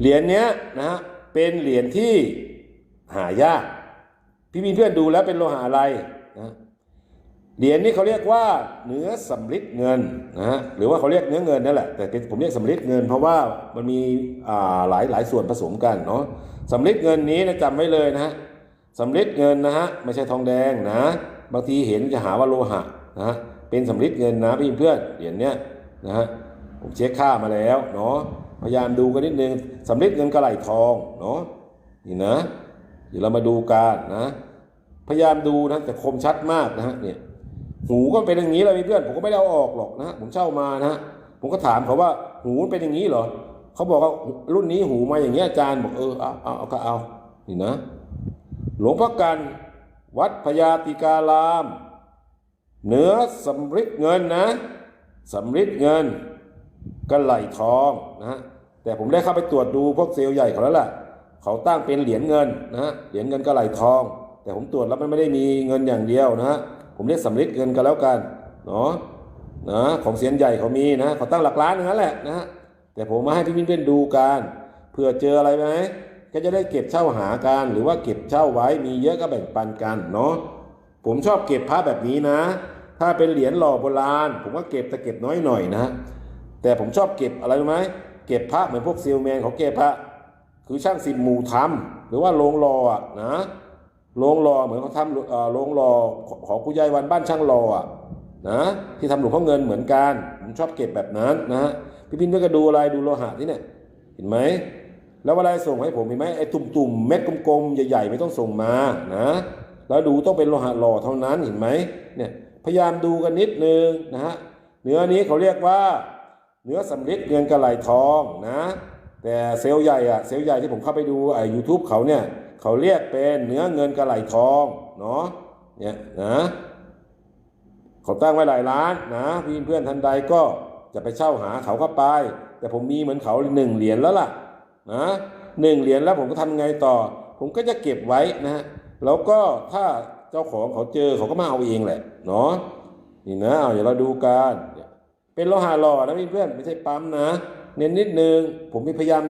เหรียญเนี้ยนะฮะเป็นเหรียญที่หายาก พี่มีเพื่อนดูแล้วเป็นโลหะอะไรนะเหรียญนี้เขาเรียกว่าเนื้อสำริดเงินนะฮะหรือว่าเขาเรียกเนื้อเงินนั่นแหละแต่ผมเรียกสำริดเงิน เพราะว่ามันมีอ่าหลายหลายส่วนผสมกันเนาะสำริดเงินนี้นะจำไว้เลยนะฮะสำริดเงินนะฮะไม่ใช่ทองแดงนะบางทีเห็นจะหาว่าโลหะนะฮะเป็นสำริดเงินนะพี่เพื่อนเหรียญเนี้ยนะฮะผมเช็คค่ามาแล้วเนาะ พยายามดูกันนิดนึงสำริดเงินกระไหลทองเนาะนี่นะ เดี๋ยวเรามาดูกันนะ พยายามดูนะแต่คมชัดมากนะฮะเนี่ยหูก็เป็นอย่างนี้เลยเพื่อนผมก็ไม่ได้เอาออกหรอกนะผมเช่ามานะผมก็ถามเขาว่าหูเป็นอย่างนี้เหรอเขาบอกว่ารุ่นนี้หูมาอย่างเงี้ยอาจารย์บอกเออเอาเอาเอาก็เอานี่นะ หลวงพ่อกันวัดพญาติการามเนื้อสำริดเงินนะสำริดเงินกระไหลทองนะฮะ แต่ผมได้เข้าไปตรวจดูพวกเซลล์ใหญ่เขาแล้วล่ะ เขาตั้งเป็นเหรียญเงินนะฮะเหรียญเงินกระไหลทอง แต่ผมตรวจแล้วมันไม่ได้มีเงินอย่างเดียวนะฮะผมเรียกสำริดเงินกันแล้วกันเนาะนะของเสียนใหญ่เขามีนะเขาตั้งหลักล้านอย่างนั้นแหละนะฮะแต่ผมมาให้พี่มิ้นเพื่อนดูกันเผื่อเจออะไรไหมก็จะได้เก็บเช่าหากันหรือว่าเก็บเช่าไว้มีเยอะก็แบ่งปันกันเนาะผมชอบเก็บพระแบบนี้นะ ถ้าเป็นเหรียญหล่อโบราณ ผมก็เก็บแต่เก็บน้อยหน่อยนะฮะแต่ผมชอบเก็บอะไรรู้ไหม เก็บพระเหมือนพวกซีลแมนเขาเก็บพระ คือช่างสิบหมู่ทำหรือว่าโรงรออะนะโรงรอเหมือนเขาทำเอ่อโรงรอของคุณยายวันบ้านช่างรออะนะที่ทำหลวงพ่อเงินเหมือนกันผมชอบเก็บแบบนั้นนะฮะพี่พินเพื่อก็ดูอะไรดูโลหะนี่เนี่ยเห็นไหมแล้วเวลาส่งให้ผมเห็นไหมไอ้ตุ่มๆเม็ดกลมๆใหญ่ ๆ ไม่ต้องส่งมานะแล้วดูต้องเป็นโลหะหล่อเท่านั้นเห็นไหมเนี่ยพยายามดูกันนิดนึงนะฮะเนื้อนี้เขาเรียกว่า เนื้อสำริดเงินกระไหลทองนะ แต่เซลล์ใหญ่อะเซลล์ใหญ่ที่ผมเข้าไปดูไอ้ยูทูบเขาเนี่ยเขาเรียกเป็นเนื้อเงินกระไหลทองเนาะเนี่ยนะเขาตั้งไว้หลายล้านนะพี่เพื่อนท่านใดก็จะไปเช่าหาเขาก็ไป แต่ผมมีเหมือนเขาหนึ่งเหรียญแล้วล่ะนะหนึ่งเหรียญแล้วผมก็ทำไงต่อ ผมก็จะเก็บไว้นะฮะแล้วก็ถ้าเจ้าของเขาเจอเขาก็มาเอาเองแหละเนาะนี่นะเอาเดี๋ยวเราดูกัน เป็นโลหะหล่อนะพี่เพื่อนไม่ใช่ปั๊มนะ เน้นนิดนึงผมมีพยายาม